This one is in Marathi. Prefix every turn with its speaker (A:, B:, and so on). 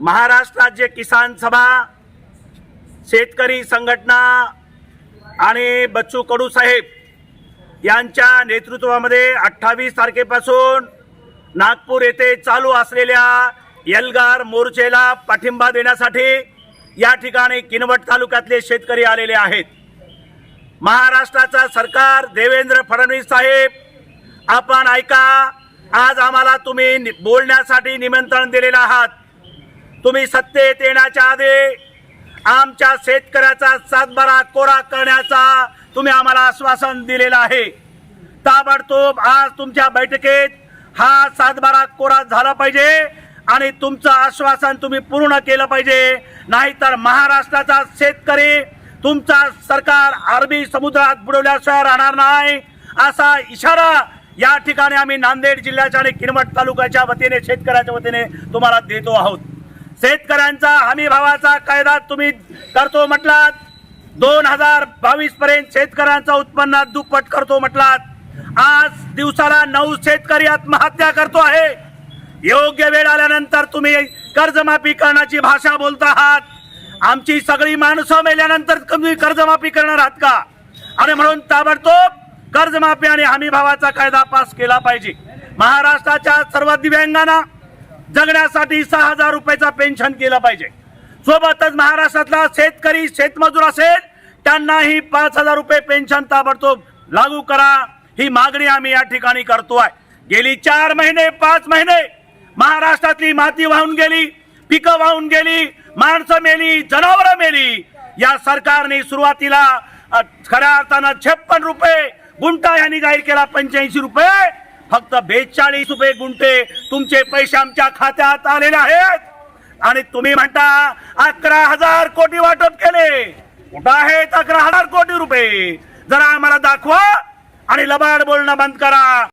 A: महाराष्ट्र राज्य किसान सभा शेतकरी संघटना आणि बच्चू कडू साहेब यांच्या नेतृत्वामध्ये अठ्ठावीस तारखेपासून नागपूर येथे चालू असलेल्या यलगार मोर्चेला पाठिंबा देण्यासाठी या ठिकाणी किनवट तालुक्यातले शेतकरी आलेले आहेत. महाराष्ट्राचा सरकार देवेंद्र फडणवीस साहेब आपण ऐका आज आम्हाला तुम्ही नि- बोलण्यासाठी निमंत्रण दिलेलं आहात. तुम्ही सत्तेत येण्याच्या आधी आमच्या शेतकऱ्याचा सातबारा कोरा करण्याचा तुम्ही आम्हाला आश्वासन दिलेलं आहे. ताबडतोब आज तुमच्या बैठकीत हा सातबारा कोरा झाला पाहिजे आणि तुमचं आश्वासन तुम्ही पूर्ण केलं पाहिजे. नाहीतर महाराष्ट्राचा शेतकरी तुमचा सरकार अरबी समुद्रात बुडवल्याशिवाय राहणार नाही. असा इशारा या ठिकाणी आम्ही नांदेड जिल्ह्याच्या आणि किनवट तालुक्याच्या वतीने शेतकऱ्याच्या वतीने तुम्हाला देतो आहोत. शेतकऱ्यांचा हमी भावाचा कायदा तुम्ही करतो म्हटलात. दोन हजार बावीस पर्यंत शेतकऱ्यांचा उत्पन्नात दुप्पट करतो म्हटलात. आज दिवसाला नऊ शेतकरी आत्महत्या करतो आहे. योग्य वेळ आल्यानंतर तुम्ही कर्जमाफी करण्याची भाषा बोलत आहात. आमची सगळी माणसं मेल्यानंतर तुम्ही कर्जमाफी करणार आहात का? आणि म्हणून ताबडतोब कर्जमाफी आणि हमी भावाचा कायदा पास केला पाहिजे. महाराष्ट्राच्या सर्व दिव्यांगांना जगण्यासाठी सहा हजार रुपयाचा पेन्शन केलं पाहिजे. सोबतच महाराष्ट्रातला शेतकरी शेतमजूर असेल त्यांनाही पाच हजार रुपये पेन्शन ताबडतोब लागू करा. ही मागणी आम्ही या ठिकाणी करतोय. गेली चार महिने पाच महिने महाराष्ट्रातली माती वाहून गेली पिकं वाहून गेली माणसं मेली जनावरं मेली. या सरकारने सुरुवातीला खऱ्या अर्थानं छप्पन रुपये गुंटा यांनी जाहीर केला पंच्याऐंशी रुपये. फक्त बेचाळीस रुपये गुंठे तुमचे पैसे आमच्या खात्यात आलेले आहेत. आणि तुम्ही म्हणता अकरा हजार कोटी वाटप केले. कुठं आहेत अकरा हजार कोटी रुपये? जरा आम्हाला दाखवा आणि लबाड बोलणं बंद करा.